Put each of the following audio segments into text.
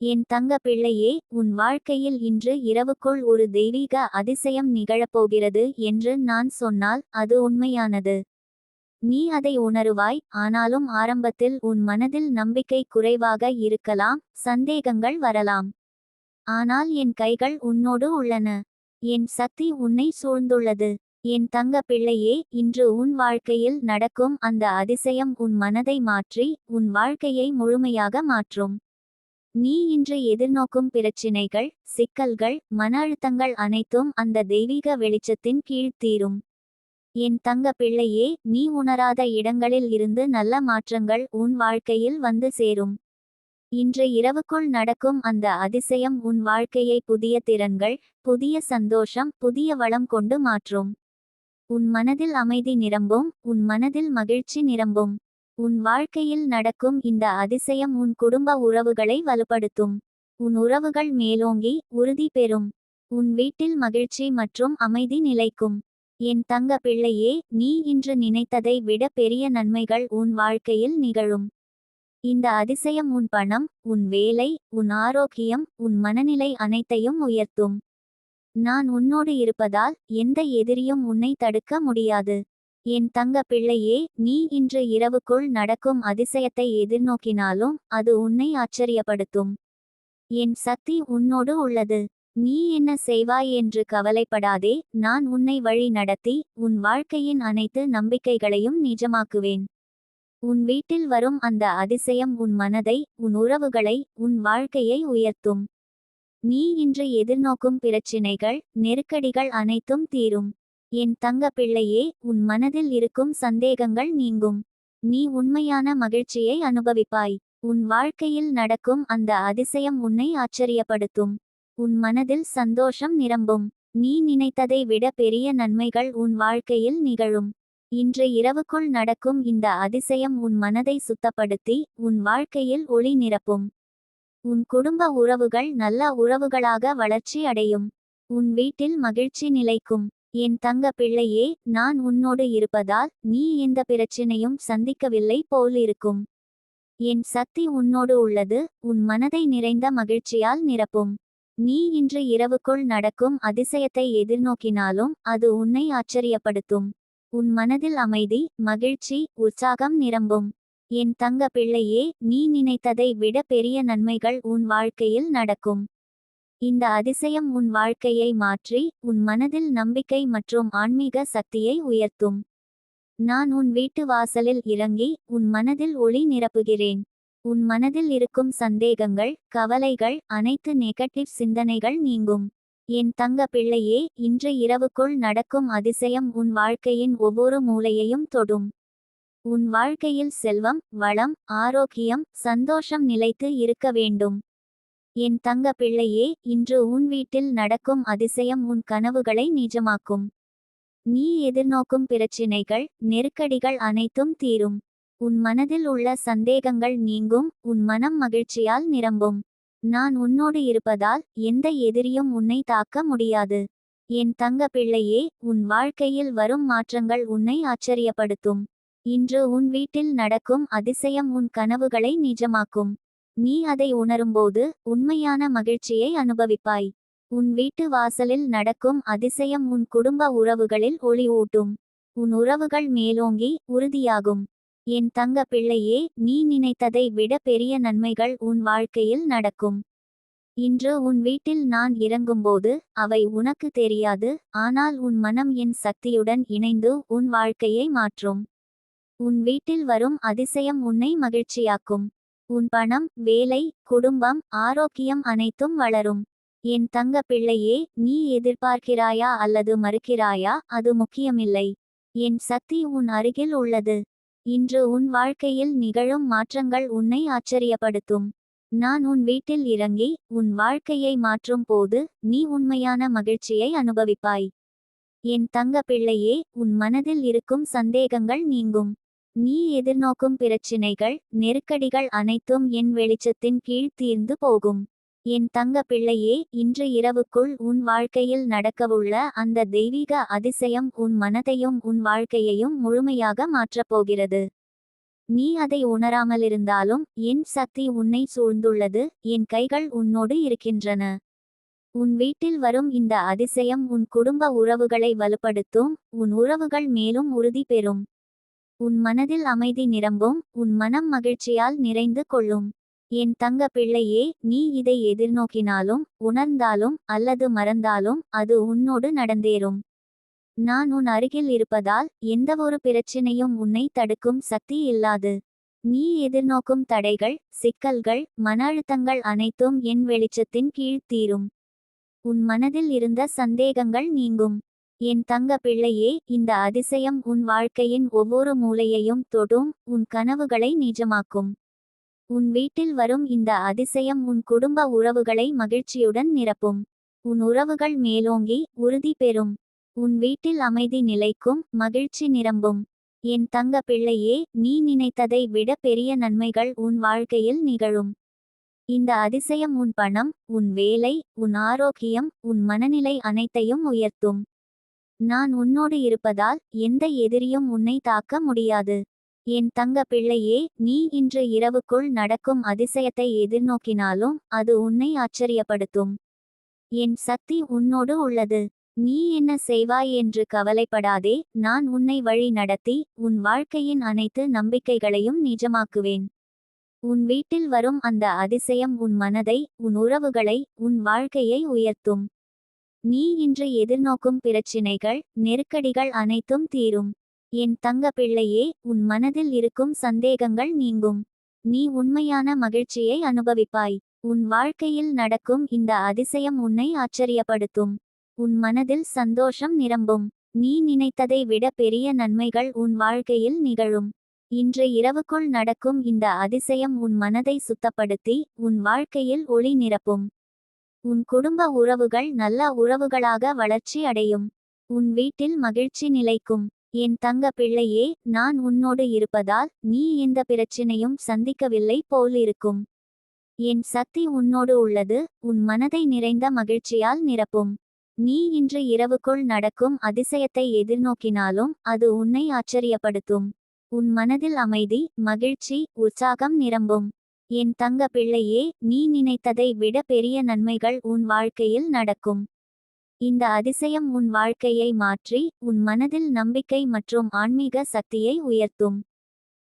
என் தங்க பிள்ளையே உன் வாழ்க்கையில் இன்று இரவுக்குள் ஒரு தெய்வீக அதிசயம் நிகழப்போகிறது என்று நான் சொன்னால் அது உண்மையானது. நீ அதை உணருவாய் ஆனாலும் ஆரம்பத்தில் உன் மனதில் நம்பிக்கை குறைவாக இருக்கலாம் சந்தேகங்கள் வரலாம். ஆனால் என் கைகள் உன்னோடு உள்ளன. என் சக்தி உன்னை சூழ்ந்துள்ளது. என் தங்க பிள்ளையே இன்று உன் வாழ்க்கையில் நடக்கும் அந்த அதிசயம் உன் மனதை மாற்றி உன் வாழ்க்கையை முழுமையாக மாற்றும். நீ இன்று எதிர்நோக்கும் பிரச்சினைகள் சிக்கல்கள் மன அழுத்தங்கள் அனைத்தும் அந்த தெய்வீக வெளிச்சத்தின் கீழ் தீரும். என் தங்க பிள்ளையே நீ உணராத இடங்களில் இருந்து நல்ல மாற்றங்கள் உன் வாழ்க்கையில் வந்து சேரும். இன்று இரவுக்குள் நடக்கும் அந்த அதிசயம் உன் வாழ்க்கையை புதிய திறன்கள் புதிய சந்தோஷம் புதிய வளம் கொண்டு மாற்றும். உன் மனதில் அமைதி நிரம்பும் உன் மனதில் மகிழ்ச்சி நிரம்பும். உன் வாழ்க்கையில் நடக்கும் இந்த அதிசயம் உன் குடும்ப உறவுகளை வலுப்படுத்தும். உன் உறவுகள் மேலோங்கி உறுதி பெறும். உன் வீட்டில் மகிழ்ச்சி மற்றும் அமைதி நிலைக்கும். என் தங்க பிள்ளையே நீ இன்று நினைத்ததை விட பெரிய நன்மைகள் உன் வாழ்க்கையில் நிகழும். இந்த அதிசயம் உன் பணம் உன் வேலை உன் ஆரோக்கியம் உன் மனநிலை அனைத்தையும் உயர்த்தும். நான் உன்னோடு இருப்பதால் எந்த எதிரியும் உன்னை தடுக்க முடியாது. என் தங்க பிள்ளையே நீ இன்று இரவுக்குள் நடக்கும் அதிசயத்தை எதிர்நோக்கினாலும் அது உன்னை ஆச்சரியப்படுத்தும். என் சக்தி உன்னோடு உள்ளது. நீ என்ன செய்வாய் என்று கவலைப்படாதே நான் உன்னை வழி நடத்தி உன் வாழ்க்கையின் அனைத்து நம்பிக்கைகளையும் நிஜமாக்குவேன். உன் வீட்டில் வரும் அந்த அதிசயம் உன் மனதை உன் உறவுகளை உன் வாழ்க்கையை உயர்த்தும். நீ இன்று எதிர்நோக்கும் பிரச்சினைகள் நெருக்கடிகள் அனைத்தும் தீரும். என் தங்க பிள்ளையே உன் மனதில் இருக்கும் சந்தேகங்கள் நீங்கும். நீ உண்மையான மகிழ்ச்சியை அனுபவிப்பாய். உன் வாழ்க்கையில் நடக்கும் அந்த அதிசயம் உன்னை ஆச்சரியப்படுத்தும். உன் மனதில் சந்தோஷம் நிரம்பும். நீ நினைத்ததை விட பெரிய நன்மைகள் உன் வாழ்க்கையில் நிகழும். இன்று இரவுக்குள் நடக்கும் இந்த அதிசயம் உன் மனதை சுத்தப்படுத்தி உன் வாழ்க்கையில் ஒளி நிரப்பும். உன் குடும்ப உறவுகள் நல்ல உறவுகளாக வளர்ச்சி அடையும். உன் வீட்டில் மகிழ்ச்சி நிலைக்கும். என் தங்க பிள்ளையே நான் உன்னோடு இருப்பதால் நீ எந்த பிரச்சினையும் சந்திக்கவில்லை போலிருக்கும் என் சக்தி உன்னோடு உள்ளது உன் மனதை நிறைந்த மகிழ்ச்சியால் நிரப்பும். நீ இன்று இரவுக்குள் நடக்கும் அதிசயத்தை எதிர்நோக்கினாலும் அது உன்னை ஆச்சரியப்படுத்தும். உன் மனதில் அமைதி மகிழ்ச்சி உற்சாகம் நிரம்பும். என் தங்க பிள்ளையே நீ நினைத்ததை விட பெரிய நன்மைகள் உன் வாழ்க்கையில் நடக்கும். இந்த அதிசயம் உன் வாழ்க்கையை மாற்றி உன் மனதில் நம்பிக்கை மற்றும் ஆன்மீக சக்தியை உயர்த்தும். நான் உன் வீட்டு வாசலில் இறங்கி உன் மனதில் ஒளி நிரப்புகிறேன். உன் மனதில் இருக்கும் சந்தேகங்கள் கவலைகள் அனைத்து நெகட்டிவ் சிந்தனைகள் நீங்கும். என் தங்க பிள்ளையே இன்று இரவுக்குள் நடக்கும் அதிசயம் உன் வாழ்க்கையின் ஒவ்வொரு மூலையையும் தொடும். உன் வாழ்க்கையில் செல்வம் வளம் ஆரோக்கியம் சந்தோஷம் நிலைத்து இருக்க வேண்டும். என் தங்க பிள்ளையே இன்று உன் வீட்டில் நடக்கும் அதிசயம் உன் கனவுகளை நிஜமாக்கும். நீ எதிர்நோக்கும் பிரச்சினைகள் நெருக்கடிகள் அனைத்தும் தீரும். உன் மனதில் உள்ள சந்தேகங்கள் நீங்கும் உன் மனம் மகிழ்ச்சியால் நிரம்பும். நான் உன்னோடு இருப்பதால் எந்த எதிரியும் உன்னை தாக்க முடியாது. என் தங்க பிள்ளையே உன் வாழ்க்கையில் வரும் மாற்றங்கள் உன்னை ஆச்சரியப்படுத்தும். இன்று உன் வீட்டில் நடக்கும் அதிசயம் உன் கனவுகளை நிஜமாக்கும். நீ அதை உணரும்போது உண்மையான மகிழ்ச்சியை அனுபவிப்பாய். உன் வீட்டு வாசலில் நடக்கும் அதிசயம் உன் குடும்ப உறவுகளில் ஒளி ஊட்டும். உன் உறவுகள் மேலோங்கி உறுதியாகும். என் தங்க பிள்ளையே நீ நினைத்ததை விட பெரிய நன்மைகள் உன் வாழ்க்கையில் நடக்கும். இன்று உன் வீட்டில் நான் இறங்கும்போது அவை உனக்கு தெரியாது ஆனால் உன் மனம் என் சக்தியுடன் இணைந்து உன் வாழ்க்கையை மாற்றும். உன் வீட்டில் வரும் அதிசயம் உன்னை மகிழ்ச்சியாக்கும். உன் பணம் வேலை குடும்பம் ஆரோக்கியம் அனைத்தும் வளரும். என் தங்க பிள்ளையே நீ எதிர்பார்க்கிறாயா அல்லது மறுக்கிறாயா அது முக்கியமில்லை. என் சக்தி உன் அருகில் உள்ளது. இன்று உன் வாழ்க்கையில் நிகழும் மாற்றங்கள் உன்னை ஆச்சரியப்படுத்தும். நான் உன் வீட்டில் இறங்கி உன் வாழ்க்கையை மாற்றும் போது நீ உண்மையான மகிழ்ச்சியை அனுபவிப்பாய். என் தங்க பிள்ளையே உன் மனதில் இருக்கும் சந்தேகங்கள் நீங்கும். நீ எதிர்நோக்கும் பிரச்சினைகள் நெருக்கடிகள் அனைத்தும் என் வெளிச்சத்தின் கீழ் தீர்ந்து போகும். என் தங்க பிள்ளையே இன்று இரவுக்குள் உன் வாழ்க்கையில் நடக்கவுள்ள அந்த தெய்வீக அதிசயம் உன் மனதையும் உன் வாழ்க்கையையும் முழுமையாக மாற்றப் போகிறது. நீ அதை உணராமலிருந்தாலும் என் சக்தி உன்னை சூழ்ந்துள்ளது என் கைகள் உன்னோடு இருக்கின்றன. உன் வீட்டில் வரும் இந்த அதிசயம் உன் குடும்ப உறவுகளை வலுப்படுத்தும் உன் உறவுகள் மேலும் உறுதி பெறும். உன் மனதில் அமைதி நிரம்பும் உன் மனம் மகிழ்ச்சியால் நிறைந்து கொள்ளும். என் தங்க பிள்ளையே நீ இதை எதிர்நோக்கினாலும் உணர்ந்தாலும் அல்லது மறந்தாலும் அது உன்னோடு நடந்தேறும். நான் உன் அருகில் இருப்பதால் எந்தவொரு பிரச்சினையும் உன்னை தடுக்கும் சக்தி இல்லாது. நீ எதிர்நோக்கும் தடைகள் சிக்கல்கள் மன அழுத்தங்கள் அனைத்தும் என் வெளிச்சத்தின் கீழ் தீரும். உன் மனதில் இருந்த சந்தேகங்கள் நீங்கும். என் தங்க பிள்ளையே இந்த அதிசயம் உன் வாழ்க்கையின் ஒவ்வொரு மூலையையும் தொடும் உன் கனவுகளை நிஜமாக்கும். உன் வீட்டில் வரும் இந்த அதிசயம் உன் குடும்ப உறவுகளை மகிழ்ச்சியுடன் நிரப்பும். உன் உறவுகள் மேலோங்கி உறுதி பெறும். உன் வீட்டில் அமைதி நிலைக்கும் மகிழ்ச்சி நிரம்பும். என் தங்க பிள்ளையே நீ நினைத்ததை விட பெரிய நன்மைகள் உன் வாழ்க்கையில் நிகழும். இந்த அதிசயம் உன் பணம் உன் வேலை உன் ஆரோக்கியம் உன் மனநிலை அனைத்தையும் உயர்த்தும். நான் உன்னோடு இருப்பதால் எந்த எதிரியும் உன்னை தாக்க முடியாது. என் தங்க பிள்ளையே நீ இன்று இரவுக்குள் நடக்கும் அதிசயத்தை எதிர்நோக்கினாலும் அது உன்னை ஆச்சரியப்படுத்தும். என் சக்தி உன்னோடு உள்ளது. நீ என்ன செய்வாய் என்று கவலைப்படாதே நான் உன்னை வழி நடத்தி உன் வாழ்க்கையின் அனைத்து நம்பிக்கைகளையும் நிஜமாக்குவேன். உன் வீட்டில் வரும் அந்த அதிசயம் உன் மனதை உன் உறவுகளை உன் வாழ்க்கையை உயர்த்தும். நீ இன்று எதிர்நோக்கும் பிரச்சினைகள் நெருக்கடிகள் அனைத்தும் தீரும். என் தங்க பிள்ளையே உன் மனதில் இருக்கும் சந்தேகங்கள் நீங்கும். நீ உண்மையான மகிழ்ச்சியை அனுபவிப்பாய். உன் வாழ்க்கையில் நடக்கும் இந்த அதிசயம் உன்னை ஆச்சரியப்படுத்தும். உன் மனதில் சந்தோஷம் நிரம்பும். நீ நினைத்ததை விட பெரிய நன்மைகள் உன் வாழ்க்கையில் நிகழும். இன்று இரவுக்குள் நடக்கும் இந்த அதிசயம் உன் மனதை சுத்தப்படுத்தி உன் வாழ்க்கையில் ஒளி நிரப்பும். உன் குடும்ப உறவுகள் நல்ல உறவுகளாக வளர்ச்சி அடையும். உன் வீட்டில் மகிழ்ச்சி நிலைக்கும். என் தங்க பிள்ளையே நான் உன்னோடு இருப்பதால் நீ எந்த பிரச்சினையும் சந்திக்கவில்லை போலிருக்கும் என் சக்தி உன்னோடு உள்ளது உன் மனதை நிறைந்த மகிழ்ச்சியால் நிரப்பும். நீ இன்று இரவுக்குள் நடக்கும் அதிசயத்தை எதிர்நோக்கினாலும் அது உன்னை ஆச்சரியப்படுத்தும். உன் மனதில் அமைதி மகிழ்ச்சி உற்சாகம் நிரம்பும். என் தங்க பிள்ளையே நீ நினைத்ததை விட பெரிய நன்மைகள் உன் வாழ்க்கையில் நடக்கும். இந்த அதிசயம் உன் வாழ்க்கையை மாற்றி உன் மனதில் நம்பிக்கை மற்றும் ஆன்மீக சக்தியை உயர்த்தும்.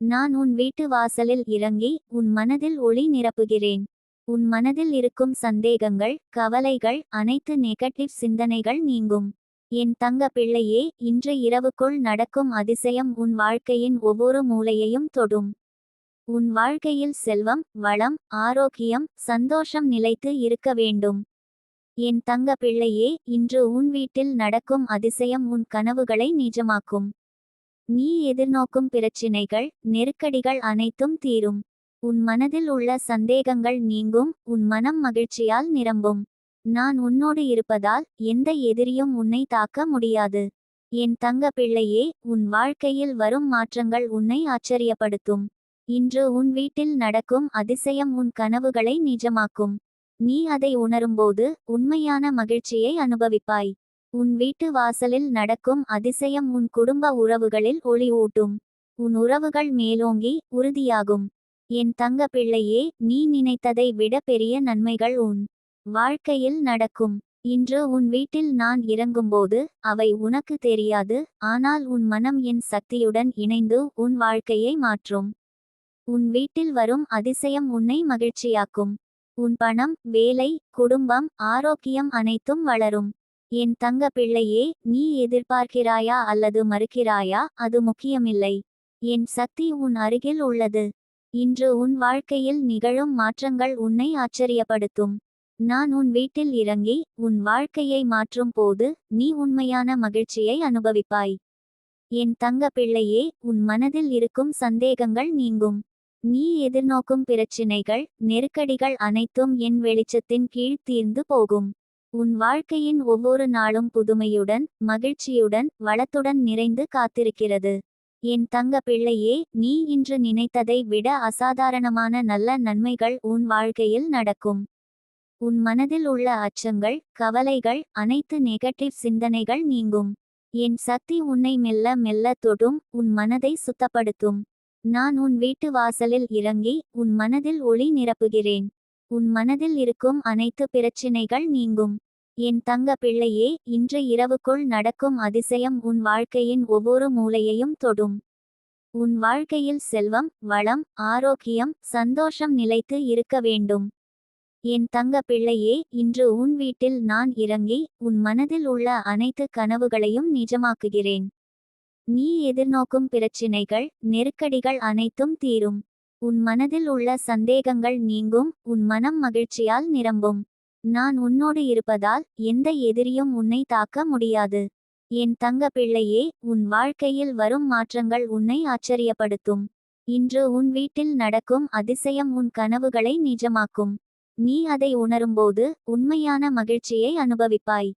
நான் உன் வீட்டு வாசலில் இறங்கி உன் மனதில் ஒளி நிரப்புகிறேன். உன் மனதில் இருக்கும் சந்தேகங்கள் கவலைகள் அனைத்து நெகட்டிவ் சிந்தனைகள் நீங்கும். என் தங்க பிள்ளையே இன்று இரவுக்குள் நடக்கும் அதிசயம் உன் வாழ்க்கையின் ஒவ்வொரு மூலையையும் தொடும். உன் வாழ்க்கையில் செல்வம் வளம் ஆரோக்கியம் சந்தோஷம் நிலைத்து இருக்க வேண்டும். என் தங்க பிள்ளையே இன்று உன் வீட்டில் நடக்கும் அதிசயம் உன் கனவுகளை நிஜமாக்கும். நீ எதிர்நோக்கும் பிரச்சினைகள் நெருக்கடிகள் அனைத்தும் தீரும். உன் மனதில் உள்ள சந்தேகங்கள் நீங்கும் உன் மனம் மகிழ்ச்சியால் நிரம்பும். நான் உன்னோடு இருப்பதால் எந்த எதிரியும் உன்னை தாக்க முடியாது. என் தங்க பிள்ளையே உன் வாழ்க்கையில் வரும் மாற்றங்கள் உன்னை ஆச்சரியப்படுத்தும். இன்று உன் வீட்டில் நடக்கும் அதிசயம் உன் கனவுகளை நிஜமாக்கும். நீ அதை உணரும்போது உண்மையான மகிழ்ச்சியை அனுபவிப்பாய். உன் வீட்டு வாசலில் நடக்கும் அதிசயம் உன் குடும்ப உறவுகளில் ஒளி ஊட்டும். உன் உறவுகள் மேலோங்கி உறுதியாகும். என் தங்க பிள்ளையே நீ நினைத்ததை விட பெரிய நன்மைகள் உன் வாழ்க்கையில் நடக்கும். இன்று உன் வீட்டில் நான் இறங்கும்போது அவை உனக்கு தெரியாது ஆனால் உன் மனம் என் சக்தியுடன் இணைந்து உன் வாழ்க்கையை மாற்றும். உன் வீட்டில் வரும் அதிசயம் உன்னை மகிழ்ச்சியாக்கும். உன் பணம் வேலை குடும்பம் ஆரோக்கியம் அனைத்தும் வளரும். என் தங்க பிள்ளையே நீ எதிர்பார்க்கிறாயா அல்லது மறுக்கிறாயா அது முக்கியமில்லை. என் சக்தி உன் அருகில் உள்ளது. இன்று உன் வாழ்க்கையில் நிகழும் மாற்றங்கள் உன்னை ஆச்சரியப்படுத்தும். நான் உன் வீட்டில் இறங்கி உன் வாழ்க்கையை மாற்றும் போது நீ உண்மையான மகிழ்ச்சியை அனுபவிப்பாய். என் தங்க பிள்ளையே உன் மனதில் இருக்கும் சந்தேகங்கள் நீங்கும். நீ எதிர்நோக்கும் பிரச்சினைகள் நெருக்கடிகள் அனைத்தும் என் வெளிச்சத்தின் கீழ் தீர்ந்து போகும். உன் வாழ்க்கையின் ஒவ்வொரு நாளும் புதுமையுடன் மகிழ்ச்சியுடன் வளத்துடன் நிறைந்து காத்திருக்கிறது. என் தங்க பிள்ளையே நீ இன்று நினைத்ததை விட அசாதாரணமான நல்ல நன்மைகள் உன் வாழ்க்கையில் நடக்கும். உன் மனதில் உள்ள அச்சங்கள் கவலைகள் அனைத்து நெகட்டிவ் சிந்தனைகள் நீங்கும். என் சக்தி உன்னை மெல்ல மெல்ல தொடும் உன் மனதை சுத்தப்படுத்தும். நான் உன் வீட்டு வாசலில் இறங்கி உன் மனதில் ஒளி நிரப்புகிறேன். உன் மனதில் இருக்கும் அனைத்து பிரச்சினைகள் நீங்கும். என் தங்க பிள்ளையே இன்று இரவுக்குள் நடக்கும் அதிசயம் உன் வாழ்க்கையின் ஒவ்வொரு மூலையையும் தொடும். உன் வாழ்க்கையில் செல்வம் வளம் ஆரோக்கியம் சந்தோஷம் நிலைத்து இருக்க வேண்டும். என் தங்க பிள்ளையே இன்று உன் வீட்டில் நான் இறங்கி உன் மனதில் உள்ள அனைத்து கனவுகளையும் நிஜமாக்குகிறேன். நீ எதிர்நோக்கும் பிரச்சினைகள் நெருக்கடிகள் அனைத்தும் தீரும். உன் மனதில் உள்ள சந்தேகங்கள் நீங்கும் உன் மனம் மகிழ்ச்சியால் நிரம்பும். நான் உன்னோடு இருப்பதால் எந்த எதிரியும் உன்னை தாக்க முடியாது. என் தங்க பிள்ளையே உன் வாழ்க்கையில் வரும் மாற்றங்கள் உன்னை ஆச்சரியப்படுத்தும். இன்று உன் வீட்டில் நடக்கும் அதிசயம் உன் கனவுகளை நிஜமாக்கும். நீ அதை உணரும்போது உண்மையான மகிழ்ச்சியை அனுபவிப்பாய்.